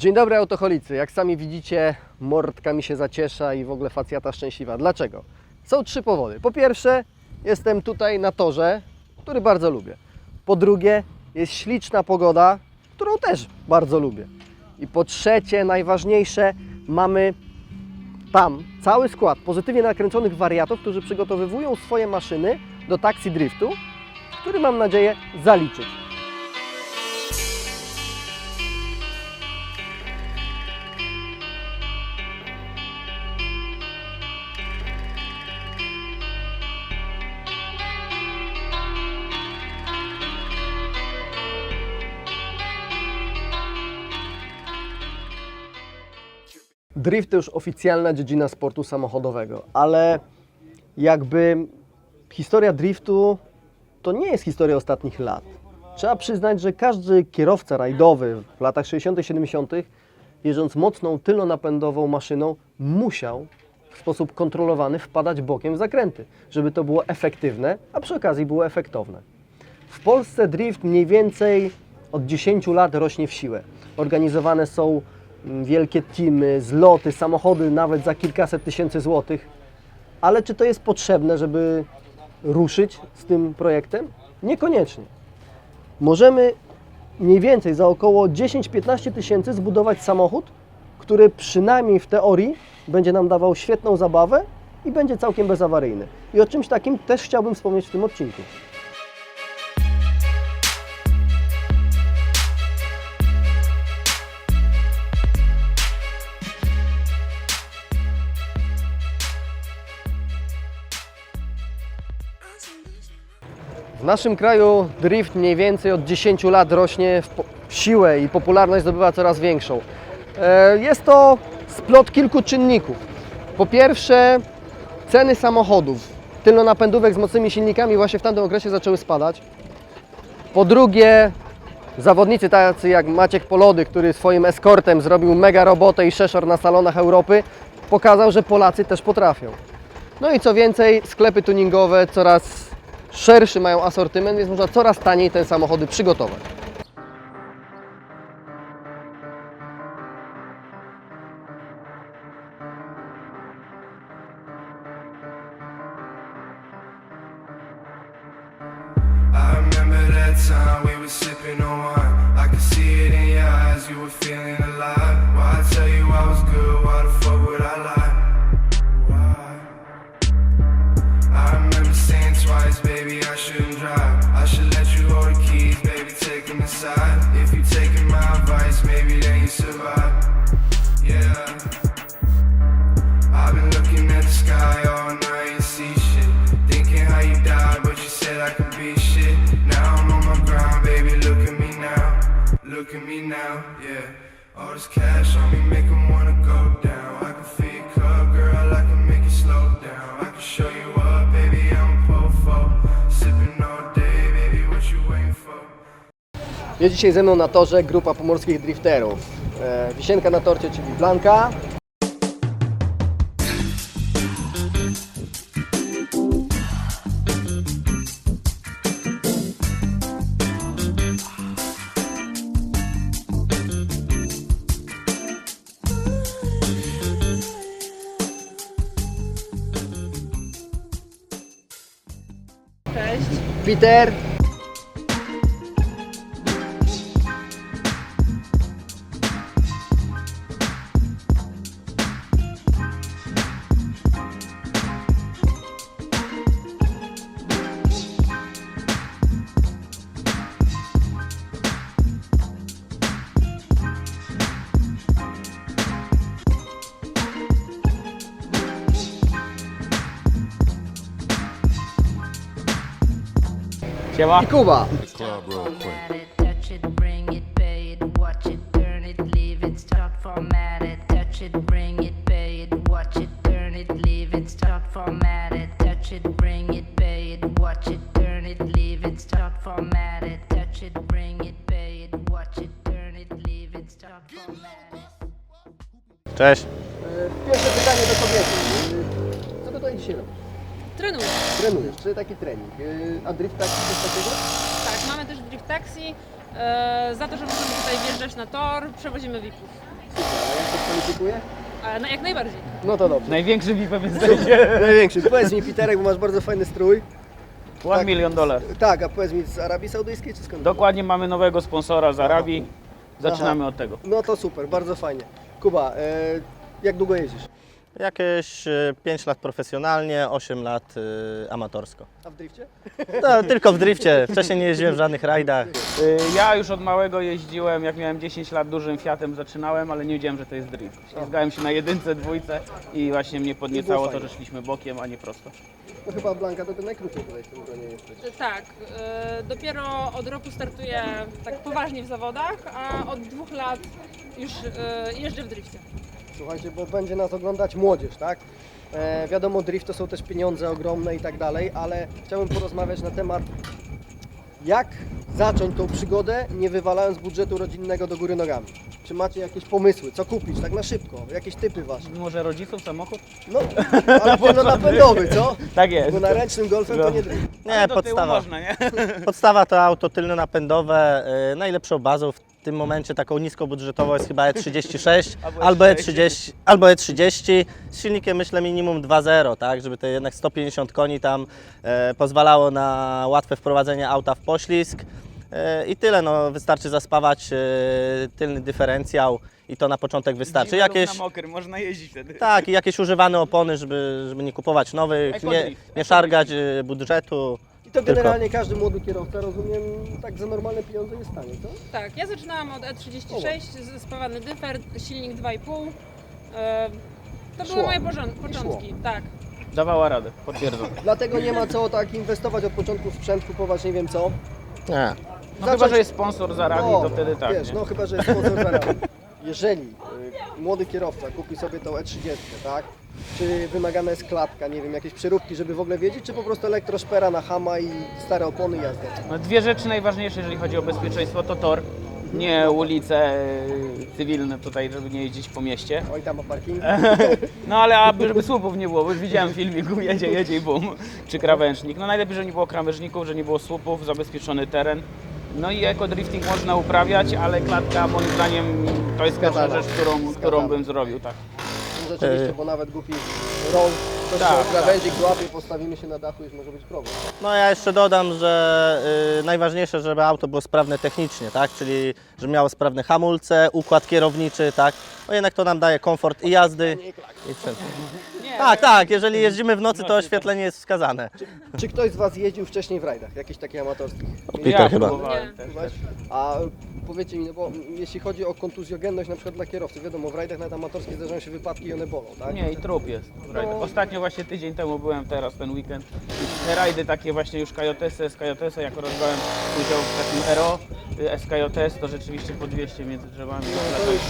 Dzień dobry autocholicy. Jak sami widzicie, mordka mi się zaciesza i w ogóle facjata szczęśliwa. Dlaczego? Są trzy powody. Po pierwsze, jestem tutaj na torze, który bardzo lubię. Po drugie, jest śliczna pogoda, którą też bardzo lubię. I po trzecie, najważniejsze, mamy tam cały skład pozytywnie nakręconych wariatów, którzy przygotowywują swoje maszyny do taksi driftu, który mam nadzieję zaliczyć. Drift to już oficjalna dziedzina sportu samochodowego, ale jakby historia driftu to nie jest historia ostatnich lat. Trzeba przyznać, że każdy kierowca rajdowy w latach 60., 70., jeżdżąc mocną tylonapędową maszyną, musiał w sposób kontrolowany wpadać bokiem w zakręty, żeby to było efektywne, a przy okazji było efektowne. W Polsce drift mniej więcej od 10 lat rośnie w siłę. Organizowane są wielkie teamy, zloty, samochody nawet za kilkaset tysięcy złotych. Ale czy to jest potrzebne, żeby ruszyć z tym projektem? Niekoniecznie. Możemy mniej więcej za około 10-15 tysięcy zbudować samochód, który przynajmniej w teorii będzie nam dawał świetną zabawę i będzie całkiem bezawaryjny. I o czymś takim też chciałbym wspomnieć w tym odcinku. Naszym kraju drift mniej więcej od 10 lat rośnie w siłę i popularność zdobywa coraz większą. E, Jest to splot kilku czynników. Po pierwsze, ceny samochodów tylnonapędówek z mocnymi silnikami właśnie w tamtym okresie zaczęły spadać. Po drugie, zawodnicy tacy jak Maciek Polody, który swoim eskortem zrobił mega robotę i szeszor na salonach Europy, pokazał, że Polacy też potrafią. No i co więcej, sklepy tuningowe coraz szerszy mają asortyment, więc można coraz taniej te samochody przygotować. Sipping on wine. I could see it in your eyes, you were feeling alive. Look at me now, yeah. All this cash on me make 'em wanna go down. I can cup, girl. I can make it slow down. I can show you up, baby. I'm pofo. Sipping all day, baby. What you waiting for? Jest dzisiaj ze mną na torze grupa pomorskich drifterów. E, wisienka na torcie, czyli Blanka. Peter. Start format it. Cześć. E, Pierwsze pytanie do kobiety. E, Co tutaj dzisiaj robisz? Trenuję. Trenujesz, czyli taki trening. E, A drift taki coś takiego? Tak, mamy też drift taxi. E, za to, że możemy tutaj wjeżdżać na tor, przewozimy VIP-ów. kwalifikuje? A, no, jak najbardziej. No to dobrze. Największy VIP jesteście. Największy. Powiedz mi Piterek, bo masz bardzo fajny strój. One Tak. milion dolarów. Tak, a powiedz mi z Arabii Saudyjskiej czy skąd? Dokładnie mamy nowego sponsora z Arabii. Zaczynamy Aha. od tego. No to super, bardzo fajnie. Kuba, e, jak długo jeździsz? Jakieś 5 lat profesjonalnie, 8 lat y, amatorsko. A w drifcie? No, tylko w drifcie. Wcześniej nie jeździłem w żadnych rajdach. Y, Ja już od małego jeździłem, jak miałem 10 lat dużym Fiatem zaczynałem, ale nie wiedziałem, że to jest drift. Ślizgałem się na jedynce, dwójce i właśnie mnie podniecało to, że szliśmy bokiem, a nie prosto. No chyba Blanka to ty najkrócej tutaj w tym gronie jesteś. Tak, e, dopiero od roku startuję tak poważnie w zawodach, a od dwóch lat już e, jeżdżę w drifcie. Słuchajcie, bo będzie nas oglądać młodzież, tak? E, wiadomo, drift to są też pieniądze ogromne i tak dalej, ale chciałbym porozmawiać na temat jak zacząć tą przygodę, nie wywalając budżetu rodzinnego do góry nogami. Czy macie jakieś pomysły, co kupić, tak na szybko, jakieś typy wasze? Może rodziców samochód? No, ale ty no napędowy, co? Tak jest. Bo na ręcznym golfem to nie drift. Nie, podstawa. można, nie? Podstawa to auto tylno-napędowe. y, Najlepszą bazą w tym momencie taką niskobudżetową jest chyba E36 Albo albo E30. E30, albo E30 z silnikiem myślę minimum 2.0, tak, żeby te jednak 150 koni tam e, pozwalało na łatwe wprowadzenie auta w poślizg. E, I tyle, no wystarczy zaspawać e, tylny dyferencjał i to na początek wystarczy. Lub Jakieś, na mokrym, można jeździć wtedy. tak, i jakieś używane opony, żeby, żeby nie kupować nowych, nie, nie szargać e, budżetu. I to generalnie każdy młody kierowca, rozumiem, tak za normalne pieniądze jest w stanie, co? Tak, ja zaczynałam od E36, z- spawany dyfer, silnik 2,5. E, to Szło. były moje porząd- początki, tak. Dawała radę, potwierdzam. Dlatego nie ma co tak inwestować od początku w sprzęt, kupować nie wiem co. Nie. No chyba, że jest sponsor z Arabii, to wtedy tak. Wiesz, nie? no chyba, że jest sponsor. Jeżeli y, młody kierowca kupi sobie tą E30, tak? Czy wymagana jest klatka, nie wiem, jakieś przeróbki, żeby w ogóle wiedzieć, czy po prostu elektroszpera na hama i stare opony i jazda? No, dwie rzeczy najważniejsze, jeżeli chodzi o bezpieczeństwo, to tor. Nie ulice y, cywilne tutaj, żeby nie jeździć po mieście. Oj, tam ma parking. No ale aby, żeby słupów nie było, bo już widziałem w filmiku, jedzie, jedzie i bum. Czy krawężnik. No najlepiej, że nie było krawężników, że nie było słupów, zabezpieczony teren. No i eco-drifting można uprawiać, ale klatka moim zdaniem to jest pierwsza Zgadzam. rzecz, którą, którą bym zrobił, tak. Rzeczywiście, bo nawet głupi rąk, ktoś Tak, tak, tak. krawędzik złapie, postawimy się na dachu, już może być problem. No ja jeszcze dodam, że y, najważniejsze, żeby auto było sprawne technicznie, tak? Czyli żeby miało sprawne hamulce, układ kierowniczy, tak? No jednak to nam daje komfort i jazdy i sprzęt. Tak, tak, jeżeli jeździmy w nocy, to oświetlenie jest wskazane. Czy ktoś z Was jeździł wcześniej w rajdach, jakichś takich amatorskich? Peter ja chyba. Próbować? A powiedzcie mi, no bo jeśli chodzi o kontuzjogenność na przykład dla kierowcy, wiadomo, w rajdach nawet amatorskich zdarzają się wypadki i one bolą, tak? Nie, i trup jest. w rajdach. No. Ostatnio właśnie tydzień temu byłem teraz, ten weekend. Te rajdy takie właśnie już KJS, SKJS, jak rozbrałem udział w takim RO, y, SKJS, to rzeczywiście po 200 między drzewami. to już-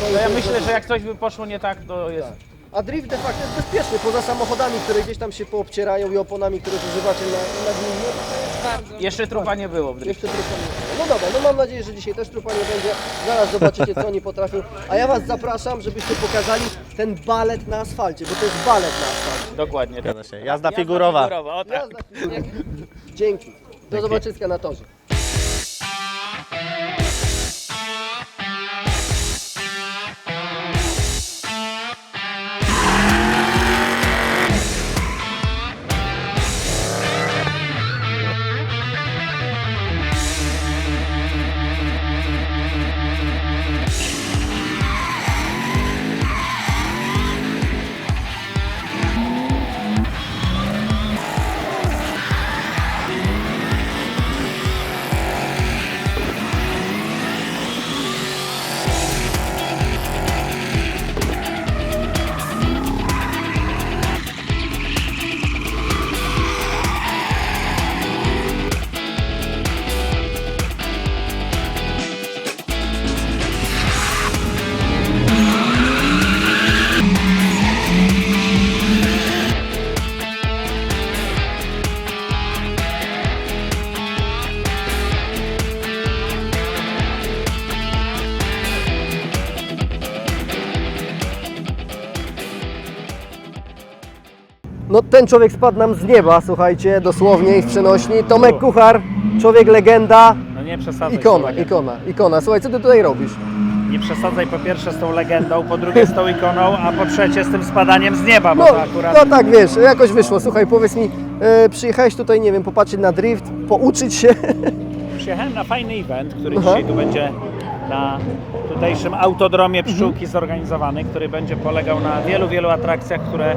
to To ja jest myślę, że jak coś by poszło nie tak, to jest... A drift de facto jest bezpieczny, poza samochodami, które gdzieś tam się poobcierają i oponami, które używacie na, na gminie, jest Bardzo. Jeszcze trupa nie było w drifcie. jeszcze trupa nie będzie. No dobra, no mam nadzieję, że dzisiaj też trupa nie będzie. Zaraz zobaczycie, co oni potrafią. A ja Was zapraszam, żebyście pokazali ten balet na asfalcie, bo to jest balet na asfalcie. Dokładnie. tak. Zgadza się. Jazda figurowa. figurowa, o tak. Jazda. Dzięki. Do zobaczyska na torze. No ten człowiek spadł nam z nieba, słuchajcie, dosłownie i w przenośni. Tomek Kuchar, człowiek legenda, No nie przesadzaj. ikona, ikona, ikona. Słuchaj, co ty tutaj robisz? nie przesadzaj po pierwsze z tą legendą, po drugie z tą ikoną, a po trzecie z tym spadaniem z nieba, bo No, to akurat... no tak, wiesz, jakoś wyszło. Słuchaj, powiedz mi, e, przyjechałeś tutaj, nie wiem, popatrzeć na drift, pouczyć się. Przyjechałem na fajny event, który Aha. dzisiaj tu będzie na tutejszym autodromie Pszczółki zorganizowany, który będzie polegał na wielu, wielu atrakcjach, które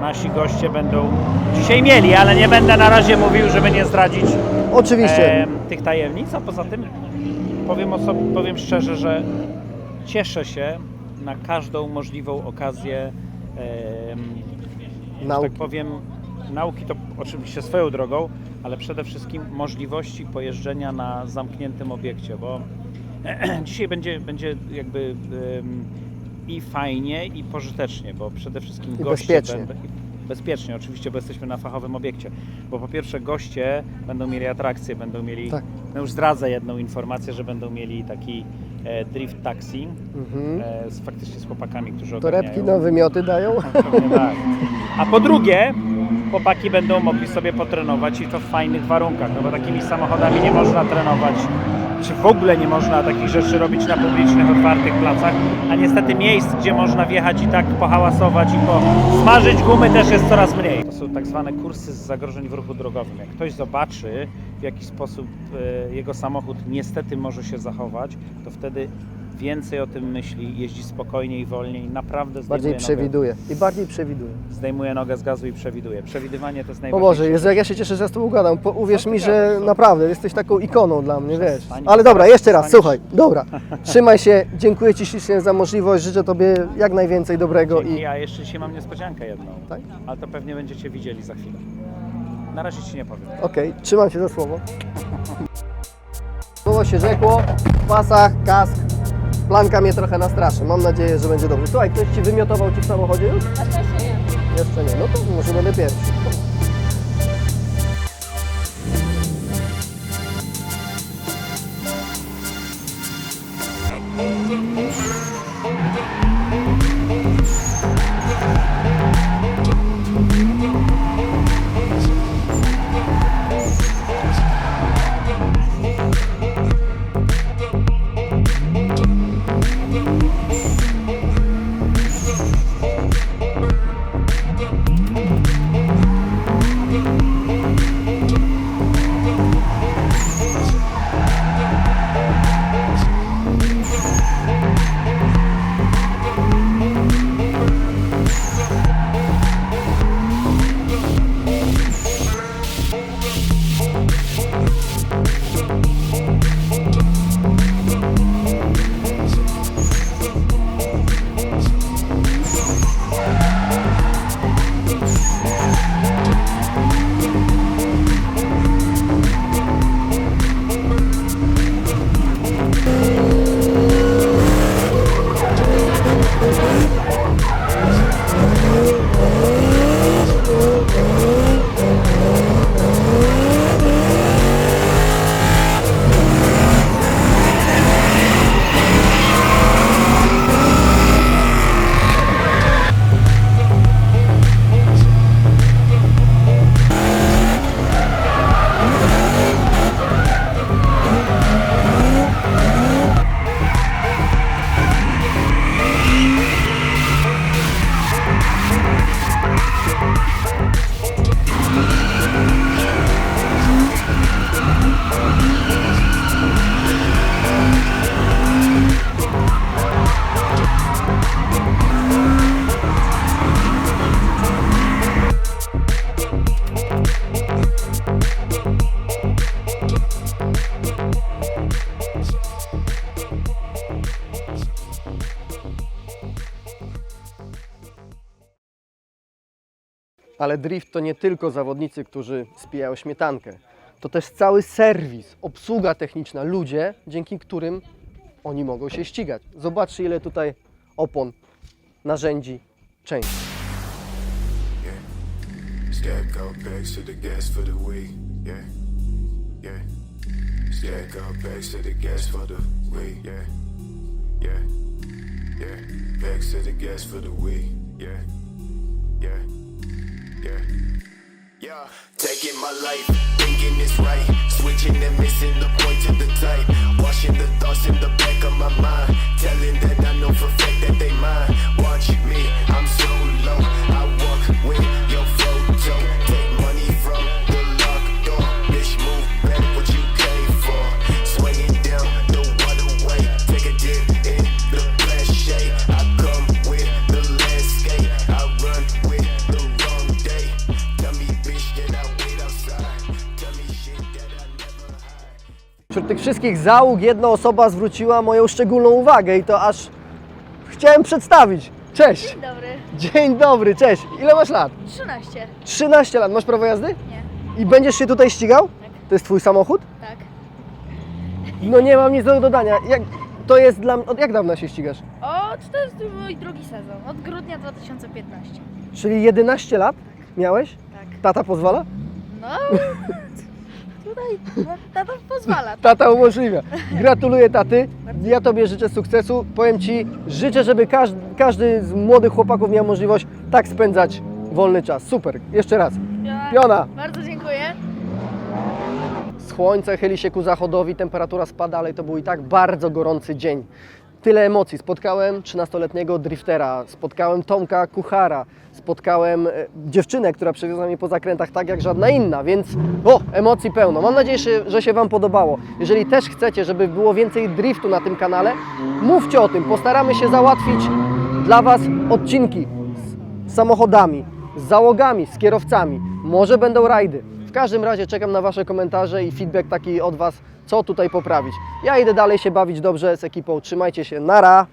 nasi goście będą dzisiaj mieli, ale nie będę na razie mówił, żeby nie zdradzić Oczywiście. em, tych tajemnic, a poza tym powiem, oso- powiem szczerze, że cieszę się na każdą możliwą okazję em, że Nauki. tak powiem, nauki to oczywiście swoją drogą, ale przede wszystkim możliwości pojeżdżenia na zamkniętym obiekcie, bo dzisiaj będzie, będzie jakby i fajnie, i pożytecznie, bo przede wszystkim I goście bezpiecznie. będą. Bezpiecznie, oczywiście, bo jesteśmy na fachowym obiekcie. Bo po pierwsze goście będą mieli atrakcje, będą mieli, Tak. no już zdradzę jedną informację, że będą mieli taki e, drift taxi Mhm. e, z, faktycznie z chłopakami, którzy Torebki, no wymioty dają. Tak. A po drugie, chłopaki będą mogli sobie potrenować i to w fajnych warunkach, no bo takimi samochodami nie można trenować, czy w ogóle nie można takich rzeczy robić na publicznych, otwartych placach, a niestety miejsc, gdzie można wjechać i tak pohałasować i posmażyć gumy też jest coraz mniej. To są tak zwane kursy z zagrożeń w ruchu drogowym. Jak ktoś zobaczy, w jaki sposób e, jego samochód niestety może się zachować, to wtedy więcej o tym myśli, jeździ spokojniej, wolniej, naprawdę zdejmuje Bardziej nogę przewiduje. I bardziej przewiduje. zdejmuje nogę z gazu i przewiduje. Przewidywanie to jest O najważniejsze. Boże, Jezu, jak ja się cieszę, że z Tobą gadam. Po, uwierz mi, że naprawdę jesteś taką ikoną dla mnie, wiesz. Przestań, Ale dobra, jeszcze raz, słuchaj, dobra. Trzymaj się, dziękuję Ci ślicznie za możliwość, życzę Tobie jak najwięcej dobrego Dzięki, i Ja jeszcze dzisiaj mam niespodziankę jedną, Tak? ale to pewnie będziecie widzieli za chwilę. Na razie Ci nie powiem. okej, trzymam się za słowo. Słowo się rzekło, w pasach, kask, planka mnie trochę nastraszy. Mam nadzieję, że będzie dobrze. Słuchaj, ktoś Ci wymiotował Ci w samochodzie już? Szczęście nie. Jeszcze nie, no to może będę pierwszy. Ale drift to nie tylko zawodnicy, którzy spijają śmietankę. To też cały serwis, obsługa techniczna, ludzie, dzięki którym oni mogą się ścigać. Zobaczcie, ile tutaj opon, narzędzi, części. Yeah, yeah. To the for the week. Yeah. Yeah, yeah, yeah. Yeah, Taking my life, thinking it's right. Switching and missing the point to the type. Washing the thoughts in the back of my mind. Telling that I know for fact that they mine. Watch me, I'm so low. Wśród tych wszystkich załóg jedna osoba zwróciła moją szczególną uwagę i to aż chciałem przedstawić. Cześć! Dzień dobry. Dzień dobry, cześć! Ile masz lat? 13. 13 lat. Masz prawo jazdy? Nie. I będziesz się tutaj ścigał? To jest twój samochód? Tak. No nie mam nic do dodania. Jak, to jest dla mnie... Od jak dawna się ścigasz? O, to jest mój drugi sezon. Od grudnia 2015. Czyli 11 lat miałeś? Tak. Tata pozwala? No, no, tata pozwala. Tata umożliwia. Gratuluję taty. Ja Tobie życzę sukcesu. Powiem Ci, życzę, żeby każdy, każdy z młodych chłopaków miał możliwość tak spędzać wolny czas. Super. Jeszcze raz. Ja Piona. Bardzo dziękuję. Słońce chyli się ku zachodowi, temperatura spada, ale to był i tak bardzo gorący dzień. Tyle emocji. Spotkałem 13-letniego driftera, spotkałem Tomka Kuchara, spotkałem e, dziewczynę, która przewiozła mnie po zakrętach tak jak żadna inna, więc o, emocji pełno. Mam nadzieję, że- się Wam podobało. Jeżeli też chcecie, żeby było więcej driftu na tym kanale, mówcie o tym. Postaramy się załatwić dla Was odcinki z samochodami, z załogami, z kierowcami. Może będą rajdy. W każdym razie czekam na Wasze komentarze i feedback taki od Was, co tutaj poprawić. Ja idę dalej się bawić dobrze z ekipą. Trzymajcie się. Nara!